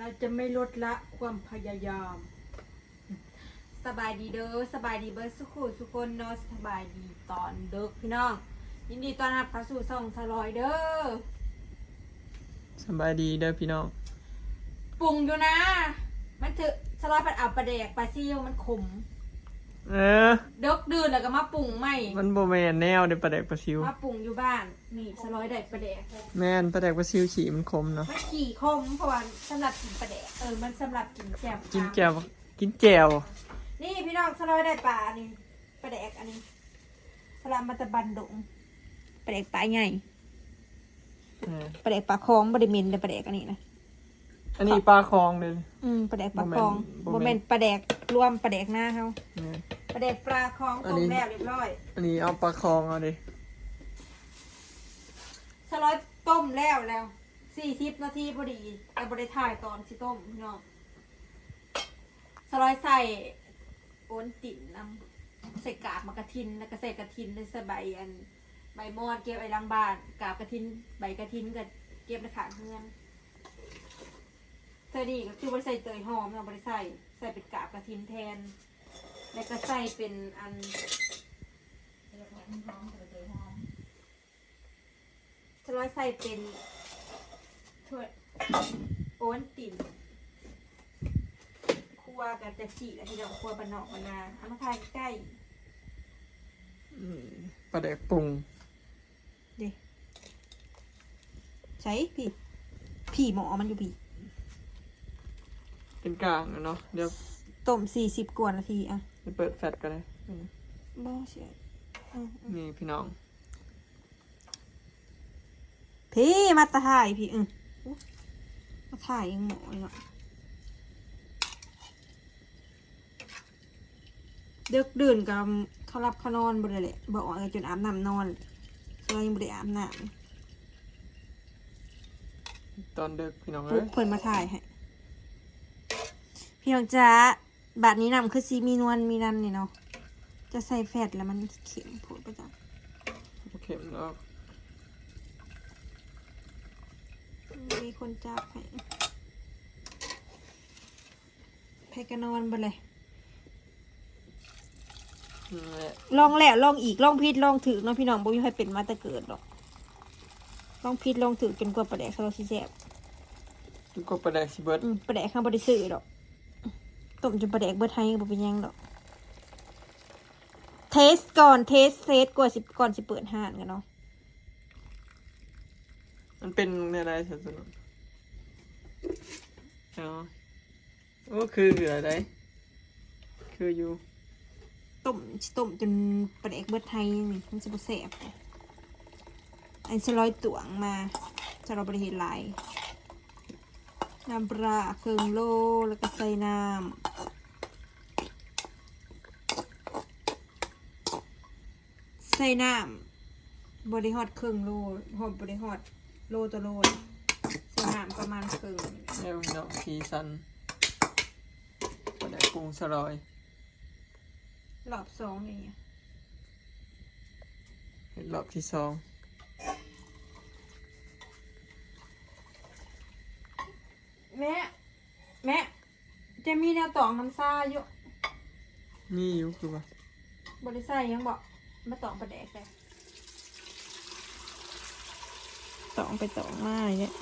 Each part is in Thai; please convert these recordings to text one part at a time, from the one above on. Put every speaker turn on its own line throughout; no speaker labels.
เราจะไม่ลดละความพยายาม สบายดีเด้อสบายดีเบิร์สุขุสุคนเนาะสบายดีตอนเด็กพี่น้องยินดีต้อนรับเข้าสู่ช่องสลอยเด้อ
สบายดีเด้อพี่น้อง
ปรุงอยู่นะ มันถือสลอยผัดอับปลาแดกปลาซิวมันขม
เออ
เด็กดื่นแล้วก็มาปรุงใหม่
มันโบแมนแนวเด้อปลาแดกปลาซิว
มาปรุงอยู่บ้าน นี่สลอยได้ปลาแดก
แม่นปลาแดกปลาซิวฉี่มันคมเนาะ
มันขี่คมเพราะว่าสำหรับกินปลาแดกเออ มันสำหรับกินแจ่ว
กินแจวกินแจว
นี่พี่น้องสลอยได้ปลาอันนี้ปลาแดกอันนี้สลับมาตะบันดงปลาแดกปลาใหญ่
เออ
ปลาแดกปลาคองบริมินเลยปลาแดกอันนี้นะ
อันนี้ปลาคลองเลย
อืมปลาแดกปลาคอง
บ่
โม
แม่น
เมนปลาแดกรวมปลาแดกหน้าเขา
เออ
ปลาแดกปลาคอง
อั
ต้
นนี้
มแล้วเรียบร้อย
อันนี้เอาปลาคลองเอาดิ
สลอยต้มแล้วแล้วสี่สิบนาทีพอดีแต่บริถ่ายตอนสิต้มพี่น้องสลอยใส่โอนติ่นน้ำใส่กากมะกระทินแล้วก็ใส่กระทินในใส่ใบอันใบมอนเก็บไว้หลังบ้านกาบกระทินใบกระทินก็เก็บในขางเฮือน เธอดีก็คือบริใส่เตยหอมเราบริใส่ใส่เป็นกาบกระทินแทน แล้วก็ใส่เป็นอันจะร้อยใส่เป็นถ้วยโอนติ่นครัวกับจะสีแล้วที่เราครัวบานนอกบานนาเอามาทานใกล้
อืมปลาแดกปรุง
เด้ใช้พี่ พี่หมอมันอยู่พี่
เป็นกลางอะเนาะเดี๋ยว
ต้มสี่สิบกว่านาทีอะ
ไปเปิดแฟลชกันเลยอืม
บ่เสียอืม
นี่พี่น้อง
พี่มาตะถ่ายพี่อืออุ๊ยมาถ่ายยังหมอเลยเนาะเดึกดื่นกับเขารับเขานอนบ่ได้แหละบอกว่าจนอาบน้ำนอนเรายังบ่ได้อาบน้
ตอนเด็กพี่น้องำเล
ปุ๊บ
ย
เพิ่นมาถ่ายให้ พี่น้องจ้าบัดนี้นำคือซีมีนวลมีนันนี่เนาะจะใส่แฟตแล้วมันเข็มโผดประจัง
เข็มแล้ว
มีคนจับให้ไปกันนอนไปเลย
นั่นแหละ
ลองแล้วลองอีกลองพิษลองถือเนาะพี่น้องบ่มีใครเป็นมาแต่เกิดหรอกลองพิษลองถือจนกว่าประแดกเราสิแซ่บ
ทุกคนปลาแดกสิเบิร์ด
อืมประแดกข้างบ่ได้ซื้อดอก ต้มจนประแดกเบิดไทยบ่เป็นหยังดอก เทสก่อนเทสเทสก่อนสิก่อนสิเปิดห้านกันเนาะ
มันเป็นอะไรสักส่วนอ๋อโอ้คืออะไรคืออยู่
ต้มสิต้มจนประแดกเบิดไทยนี่มันสิบ่แซ่บอันสลอยตวงมาจะเราบ่ได้เฮ็ดหลาย น้ำปลาเครื่องโลแล้วก็ใส่น้ำใส่น้ำบริฮอดเครื่องโลหอมบริฮอดโลต่อโลใส่น้ำประมาณครึ่ง
แล้วพี่น้องสีสันปลาแดกปรุงสลอย
รอบสองนี่
เห็นรอบที่สอง
แม่แม่จะมีแนวตองน้ำซ่าอยู่
มีอยู่คือว่า
บริใส่ยังบอกมาตองประแดกเลยตองไปตองมาอย่างเงี้ย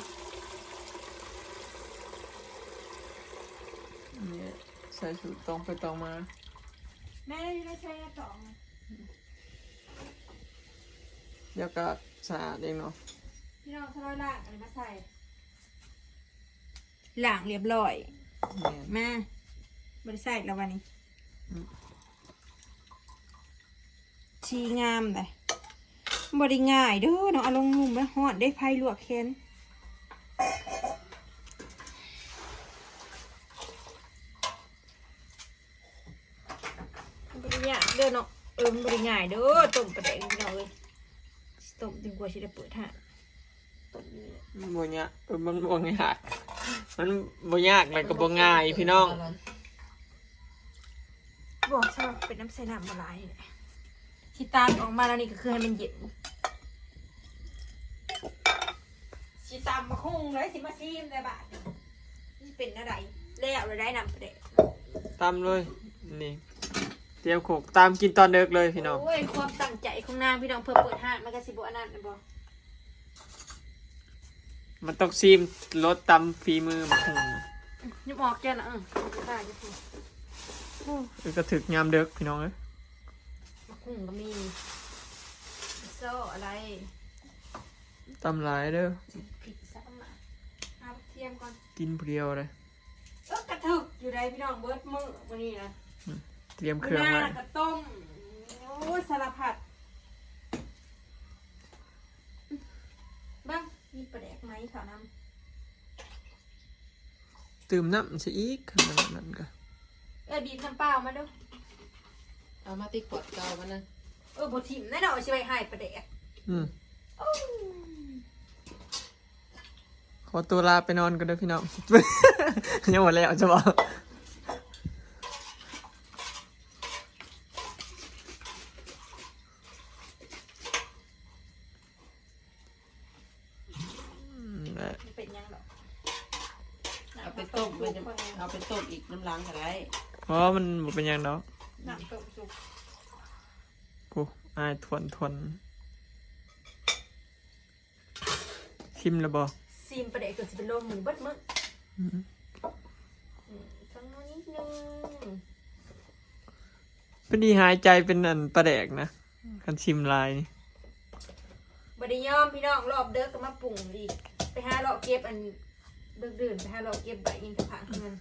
เนี่ยใส่สูตรตรงไปตรงมา
แม่ได้ใช้แนวตอง
เดี๋ยวก็สะอาดเองเนาะ
พี่น้องเขาร้อยล่างอะไรมาใส่ ล่างเรียบร้อย
เนี่ย
แม่บริใส่แล้ววันนี้
อืม
ชีงามเลยบริง่ายเด้อน้องเอาลงนุ่มแล้วหอดได้ไพ่ลวกแคนบริง่ายเด้อเนาะเออมันบริง่ายเด้อต้มประเดี๋ยวพี่น้องเลยต้มจนกว่าจะได้เปิดห่านต้มนี่แหละ
มันบ่ยากเออมันบ่ยาก มันบ่ยากเลยก็บ่ง่ายพี่น้อง
บอกใช่ไหมเป็นน้ำใส่น้ำละลายนี่แหละที่ตามออกมาแล้วนี่ก็คือให้มันเย็นสิตามมาคุ้งเลยสิมาซีมได้บาทนี่เป็นอะไรแล้วเลยได้นำไปเด็
ตามเลย นี่ เตรียมโขกตามกินตอนเด็กเลยพี่น้อง
โอ้ยความตั้งใจของนางพี่น้องเพื่อเปิดห้างมันก็สิบอันนั้นนะบอ
มันต้องซีมรสตำฝีมือมาคง
ยุบออกแกนะเออได้ยุบออก
คือก็ถึกยามเด็กพี่น้องเอ้ย
มะคุ่งก็มีโซ่อะไร
ตำหลายเด้อ
ผิดสักมาเอาเทียมก่อน
กินเปรียวเลย
เออกระถึกอยู่ในพี่น้องเบิร์ดมือวันนี้นะ
เตรียมเค
มื้
รื่
อ
อง
หน้า
ไว้
กระต้มโอ้ยสารพัดบ้างมีปลาแดกไห มขาวน้
ตื่มน้ำซะอีกขนาดนั้นก็ำ
เออบีบน้ำเปล่ามาดู
เอามาติดขวดเก่ามันนะ
เออบทิมแน่นอนชิบไปให้ปลาแดก
อืม
โอ้ย
ขอตัวลาไปนอนกันเด้อพี่น้อง ยังหมดแล้วจะบอก อืมและ
มันเป็นยังหรอก
เอาไปต้มมันจะเอาไปต้มอีกน้ำล้างก็ได้
เพราะมันบ่เป็นหยังดอก
น้ำต้มสุก
กูอายทวนทวนชิมแล้วบ่
ซีมปลาแดกเกิดสิเป็นโรคหมูเบิดมึง
อืม
อืมฟังน้อยนิดนึง
เป็นดีหายใจเป็นอันประแดกนะคันชิมลายนี่
บไดยอมพี่น้องรอบเด้อก็มาปรุงอีก ไปหาเลาะเก็บอันเดินเดินๆไปหาเลาะเก็บใบยิงกระพังขึ้นมัน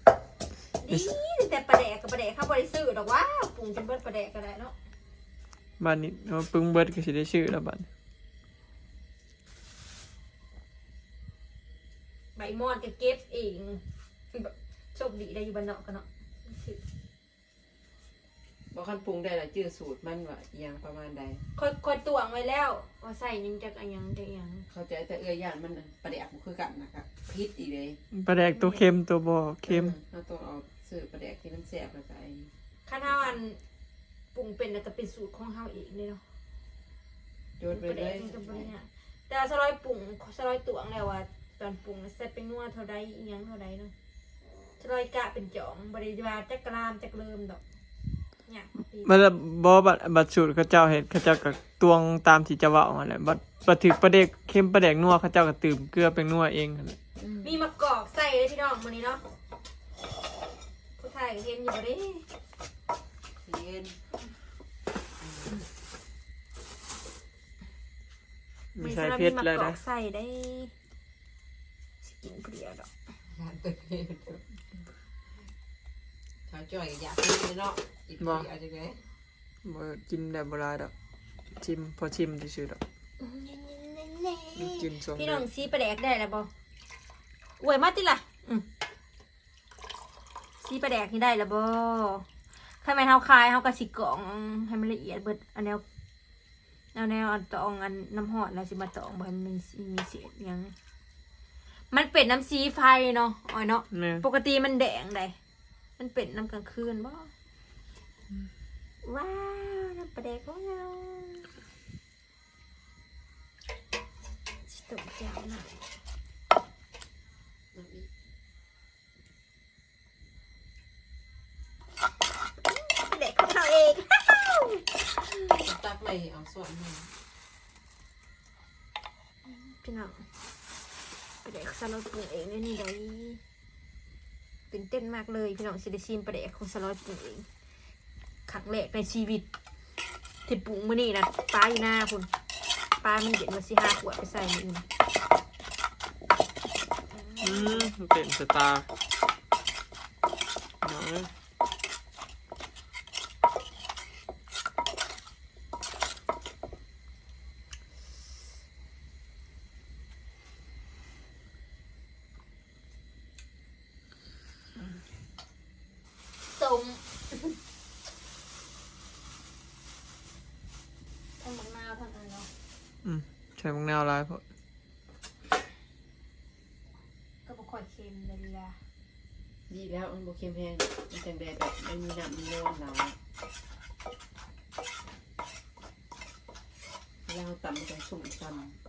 ดีแต่ปลาแดกกับปลาแดกเขาบริสุทธิ์ดอกว่าปรุงจนเบิดปลาแดกก็ได้เนาะ
บ้านนี้เอาปึ้งเบิดก็สิได้ชื่อแล้วบัด
ใบมอนก็เก็บเองแบบโชคดีได้อยู่บ้านนอกกันเนาะ
บอกขั้นปรุงได้ละจื้อสูตรมันว่าอหย่างประมาณใด
คอยคอยตวงไว้แล้วว่าใส่นินจากอันยังจากอันยัง
เข้าใจแต่เอื้อย่านมันประเดี๋ยวคือกันนะครับพิษอีเลย
ประแดกตัวเค็มตัวบ่เค็ม
เราต้องเอาซื้อประเดี๋ยวที่มันแสบแล้วก็ไอ้
ข้าวหน้าอันปรุงเป็นแล้วก็เป็นสูตรของเฮาเองเลยเนาะ
โยนไป
ปลาแด
เล
ก
ย
มันก็บ่ได้ยากแต่สลอยปรุงสลอยตวงแล้วว่าตอนปรุงใส่เป็นนัวเท่าใดอีหยังเท่าใดเนาะสลอยกะเป็นจ่องบริวารจักกรามจักเริ่มดอก เนี่ยากปี
มันบ่บัดบัดสูตรเขาเจ้าเฮ็ดเขาเจ้าก็ตวงตามที่จะเว้ามาแหละบัดบัดถึกประเดกเค็มประแดกนัวเขาเจ้าก็ตื่มเกลือเป็นนัวเองนั่นแหละ
มีมะกอกใส่เลยพี่น้องมื้อนี้เนาะผู้ชายก็เห็นอยู่บ่เด้
เย็น
มีใส่
สำหรับ
เพชร
มี
เลย
มะกอ
นะ
กใส่ได้สกินเปรี้ยวดอก
ยานตัว เองเขาจ่อยอยากกินเลยเนาะอีกทีอาจจะไง
บ่กินได้บ่หลายดอกชิมพอชิมซื่อๆดอกกินสอง
พี่
เดื
น้
อ
อนงซีปลาแดกได้แล้วบ่อวยมาติล่ะอืมซีปลาแดกนี่ได้แล้วบ่ถ้าแม่นเฮาคายเฮาก็สิกรองให้มันละเอียดเบิดอันแนวแนวแนวอันตองอันน้ำหอดแล้วสิมาตองบ่ให้มันมีมีเศษหยังมันเป็นน้ำซีไฟเนาะอ้อยเนาะ
แม่
ปกติมันแดงได้ มันเป็นน้ำกลางคืนบ่ว้าวน้ำปลาแดกของเราตกเจ้าหน่อยปลาแดกของเราเอง
ตักไม่เอาส่วนมา
พี่น้องปลาแดกสลัดปรุงเองนี่ได้ ต้นมากเลยพี่น้องสิได้ชิมประเดกของสลอยปรุงเองครั้งแรกในชีวิตที่ปรุงมื้อนี้นะปลาอยู่หน้าคุณปลามันเย็นมาสิห้าขวดไปใส่มื้ออื่น
อืมเป็นสตาร์น้อย
ต้ มทั้งมะนาวทั้งอะไรเนาะ
อืมใส่มะนาวหลายพอ
ก็บ่ค่อยเค็มเลยล่ะ
ดีแล้วมันโบเค็มแห้งมันจังแดดแบบมันมีน้ำมีนวลหนาเวลาเราตำมันจะสุ่มซ้ำ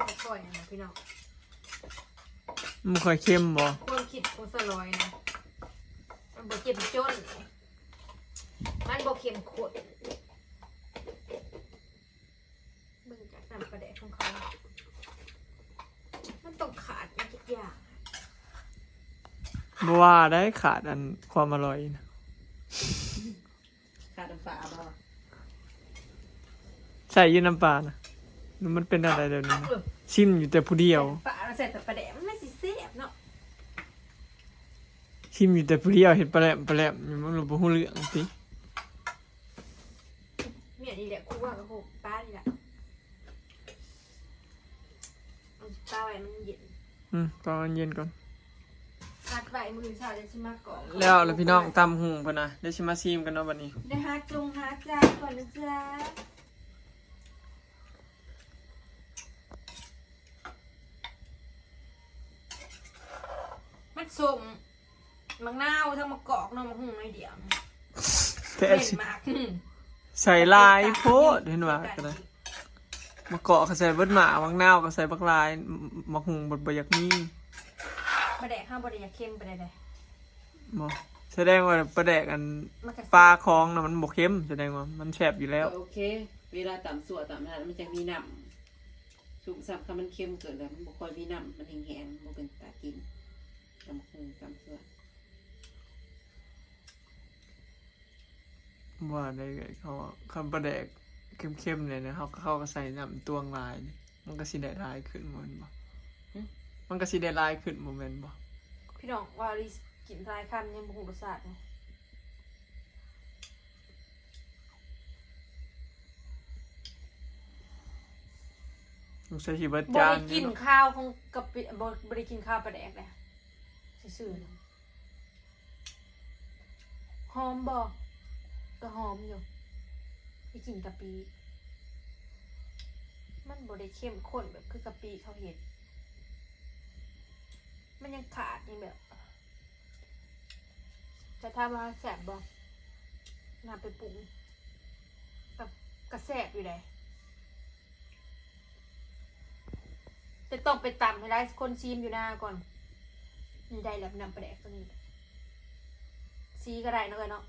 อ ค่อยนะพี่น้อง
มันค่อยเข้มบ่
ความคิดของสลอยนะมันบ่เจ็บจน มันบ่เข้มข้นเบิ่งจากน้ำประแดกของเขา มันต้องขาดทุกอย่าง
บ่ว่าได้ขาดอันความอร่อยนะ
ขาดน้ำปลาบ่
ใส่อยืนน้ำปลานะมันเป็นอะไรเดี๋ยวนี้นะ
เออ
ชิมอยู่แต่ผู้เดียว
ปลาเราใส่แต่ประแดกมันไม่สิเสียบเนาะ
ชิมอยู่แต่ผู้เดียวเห็นปลาแหลมปลาแหลมมันรู้บ่ฮู้เรื่องติ
เมียนี่แหละคู่ว่ากับโหป้านี่แหละเอาปลาไว้มันเย็น
อืมตอนเย็นก่อน
คัดไว้มือเช้าจะชิมาก่อน
แล้วแล้วพี่น้องตำหุงเพิ่นน่ะเดี๋ยวสิมาชิมกันเนาะบัดนี้
ได้หาจงหาใจก่อนนะจ๊ะ มันสมมังนาวทั้งมะกอกเนาะมะฮุ่งในเดียว
แต่
เล่น
สิ
มากอืม
ใส่ลายโพดเห็นว่าก็ได้มะกอกก็ใส่เบิดหมาวังนาวก็ใส่บักลายมะหุงบ่บ่อยากมี
มาแดกข้าวบไดอยากเค็มไปได้เลย
บ่แสดงว่าปลาแดกอัน
มันก็
ปลาคลองน่ะมันบ่เค็มแสดงว่ามันแซ่บอยู่แล้ว
โอเค เวลาตำสัวตำนั้นมันจะมีน้ำสุกซับคำมันเค็มเกินแล้วมันบ่ค่อยมีน้ำมันแห้งๆบ่เป็นตากิ นตำคงตำสัว
ว่าได้ไงเขาว่าคำปลาแดกเข้มๆเลยนะเขาเขาก็ใส่น้ำตวงลายนี่มันก็สิได้ลายขึ้นบ่แม่นบ่มันก็สิได้ลายขึ้นบ่แม่นบ่
พี่น้องว่าลิสกินทรายคำยังบุกรสชาติเลย
ต้องใส่สิเบิด
บ
จาน
ได้กิน
เนาะ
ข้าวของกะปิบ่บได้กินข้าวปลาแดกเลย ซื่อๆนะหอมบ่ก็หอมอยู่ไปกินกะปิมันบ่ได้เข้มข้นแบบคือกะปิเขาเห็ด มันยังขาดยังแบบจะทำมาแสบบ่นำไปปรุงกับกระแสบอยู่เลยจะต้องไปตำให้ได้คนซีมอยู่หน้าก่อน นี่ได้แล้วนำไปแดกตัวนี้ซีก็ได้นะเอ้ยเนาะ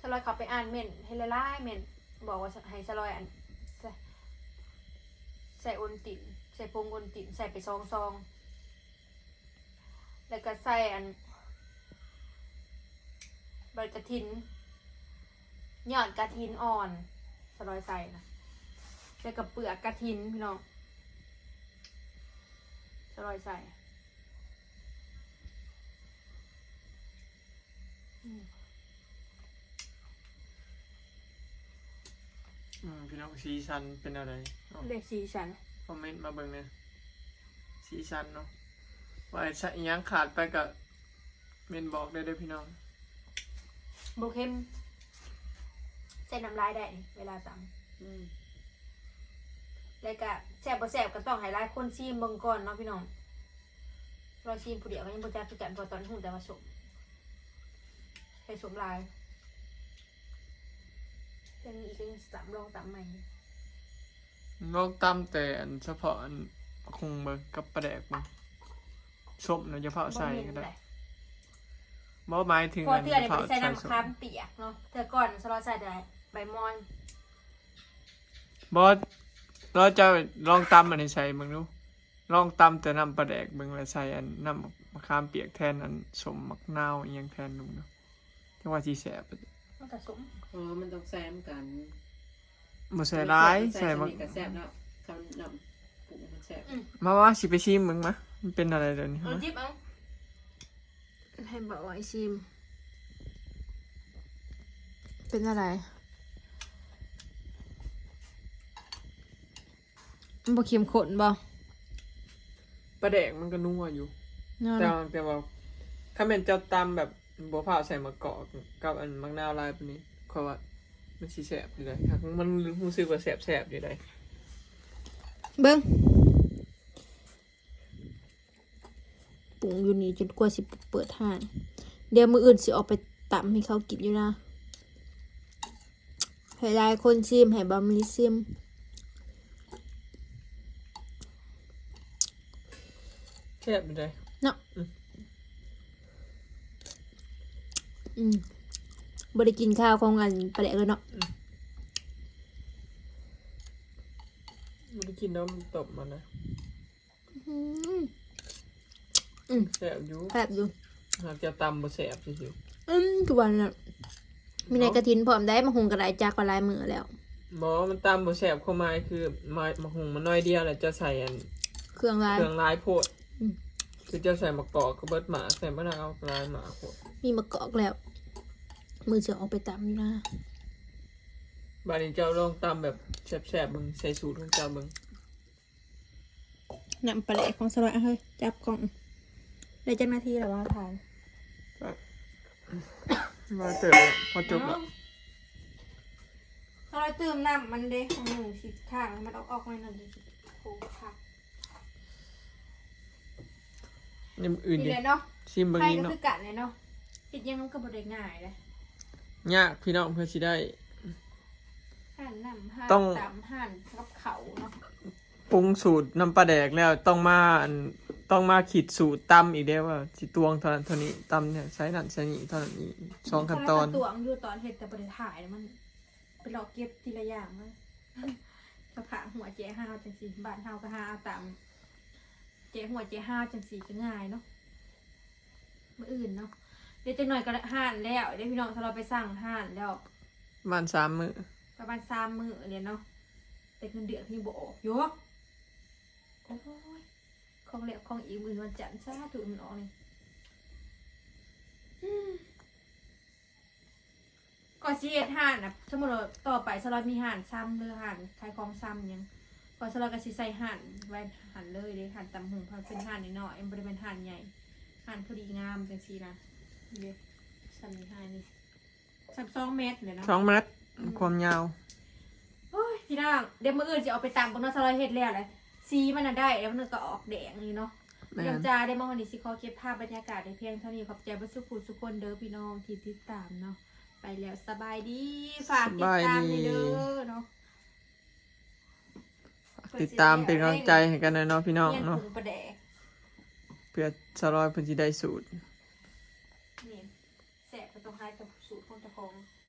สลอยเขาไปอ่านเมนให้ละลาเมนบอกว่าให้สลอยอันใส่ใส่โอนติ่นใส่พงโอนติ่นใส่ไปซองซองแล้วก็ใส่อันใบกระถินยอดกระถินอ่อนสลอยใส่นะ ใส่กับเปลือกกระถินพี่น้องสลอยใส่อืม
อืมพี่น้องสีสันเป็นอะไรเอา
เด็กสีสัน
คอมเมนต์มาเบิ่งเนี่ยสีสันเนาะว่าไอ้สักอิหยังขาดไปก็เมนบอกได้เด้อพี่น้อง
โบเข้มใส่น้ำลายได้นี่เวลาต
อืมำ
แล้วก็แสบบ่แสบก็ต้องให้หลายคนซีมเบิ่งก่อนเนาะพี่น้องรอซีมผู้เดียวก็ยังบ่จักคือกันเพอตอนหุ่นแต่ว่าสมใส่สมลายยังมีอีกยังสามลองตำใหม่
ลองตำแต่อันเฉพาะอันคงเบิ่งกับปลาแดกมึงส้มเนาะจะเผาใส่ก็ได้บ่หมายถึง
พอ
อัน
เทื่อเนี่ย
เผา
ไปใส่
ใส่
น้ำ
ส้ม
ค้ามเปียกเนาะเทื่อก่อนสลอใส่แต่ใบมอน
บ่ เราจะลองตำอันนี้ใส่เบิ่งดูลองตำแต่น้ำปลาแดกเบิ่งแล้วใส่อันน้ำมะขามเปียกแทนอันสมมักนาวอีหยังแทนดูเนาะจังว่าสิแซ่บ
มันกระสม
เออมันต้องแซมกัน
บ่ใส่ร้ายใส่
มั
มัก
กระแซบแล้วคำนำปรุงมันแซบ
มาว่าสิไปชิมมึงมะมันเป็นอะไรเดี๋ยวนี้
เอา
มะ
จิบเอาให้บอกว่าไอซิม เป็นอะไร มัน บ่เค็มข้นบ่
ปลาแดกมันก็นัวอยู่
นั่น
แต่ว่าแต่ว่าถ้าเป็นเจ้าตำแบบบัวเผาใส่มะกอกกับอันมักนาวลายปานนี้เพราะว่ามันสิแสบอยู่เลยครับมันรู้สึกว่าแสบแสบอยู่เลย
เบิ้งปรุงอยู่นี่จนกว่าสิเปิดห้างเดี๋ยวมืออื่นสิออกไปตำให้เขากินอยู่นะให้หลายคนชิมให้บะหมี่ชิม
ซ่บอยู่เลย
เนาะอืมบ่ได้กินข้าวของอันปลาแดกเลยเนาะ
มันได้กินน้ำตบมันนะ
อืม
แซ่บอยู่
แซ่บอยู่
หากจะตำบ่แซ่บซื่อ
อืมทุกวันน่ะมีในกระถินพร้อมได้มาหุงกระไรจากกระไรมือแล้ว
ๆบ่มันตำบ่แซ่บเข้ามาคือมามาหุงมันน้อยเดียวแหละจะใส่อัน
เครื่องลาย
เครื่องลายโพด
อืม
คือจะใส่มะกอกกับเบิดหมาใส่มะนาวลายหมาโพด
มีมะกอกแล้ว มือจะออกไปตำอยู่นะ
บาดนี้เจ้าลองตำแบบแซ่บๆเบิ่งใส่สูตรของเจ้าเบิ่ง
นำปลาแดกของสลอยเฮ้ยจับกล่องได้จังนาทีแล้วว่าทาน
มาเติบพอจบแล้ว
สลอยเติมน้ำมันเด้ของหนึ่งสิข้างมันเอาออกมาหนึ่งสิโค้งค่ะ
นี่อื่น
นี่
ดิ
เลยเนาะ
ชิมเบิ่ง
ใคร
อีก
ก็
เนาะ
คือกันเลยเนาะคิดยังมันก็บ่ได้ง่ายเลย
ยากพี่น้องเพื่อสิได้
หั่นน้ำหั่น
ต้อง
ตำหั่นกับเขาเนาะ
ปรุงสูตรน้ำปลาแดกแล้วต้องมาอันต้องมาขีดสูตรตำอีกเด้อว่าสิตวงเท่านั้นเท่านี้ตำเนี่ยใช้นั่นใช้นี่เท่านั้นอีกสองขั้นตอน
สลยก็ตวงอยู่ตอนเห็ดแต่บ่ได้ถ่ายแล้วมันไปรอเก็บทีละอย่างเลยกระผาหัวเจ๊ห้าวจังสีบ้านเฮาก็ห้าวตามเจ๊หัวเจ๊ห้าวจังสีก็ง่ายเนาะมื่ออื่นเนาะเดี๋ยวจังหน่อยก็ห่านแล้วเดี๋ยวพี่น้องถ้าเราไปสั่งห่านแล้ว
มันสามมือ
ประมาณสามมื้อเนี่ยเนาะแต่เงินเดือนพี่บออกโยกโอ้ยของเหลวของอีกมือวันจันทร์ซาถูกมันออกนี่อืมก่อนสิเฮ็ดห่านอะสมมติว่าต่อไปสล็อตมีห่านซ้ำหรือห่านขายของซ้ำหยังก่อนสล็อตก็สิใส่ห่านไว้ ห่านเลยเด้ห่านตำหึงเพราะเป็นห่านน้อยๆมันบ่ได้เป็นห่านใหญ่ห่านพอดีงามจังซี่นะนี่เด้ซ้ำนี่ห่านนี่ซ้ำสองเมตรเลยเนาะ
สองเมตรความยาว
โอ้ยพี่น้องเดี๋ยวมื้ออื่นจะเอาไปตำบนนอสลอยเฮ็ดแล้วเลยสีมันน่ะได้แล้วมันก็ออกแดงนี่เนาะ
แม่
เดี๋ย
น
วจ้าได้มาวันนี้สิขอเก็บภาพบรรยากาศในเพียงเท่านี้ขอบใจบ่สุขุสุคนเด้อพี่น้องที่ติดตามเนาะไปแล้วสบายดีฝากติดตามด้วยเด้อเนาะ
ติดตามเป็นกำลังใจให้กันหน่อยเนาะพี่น้อง
เมียน
เนาะ
ปรุงประแดก
เพื่อสลอยเพิ่นสิได้สูตร
นี่แสบก็ต้องให้กับสูตรของเจ้าของ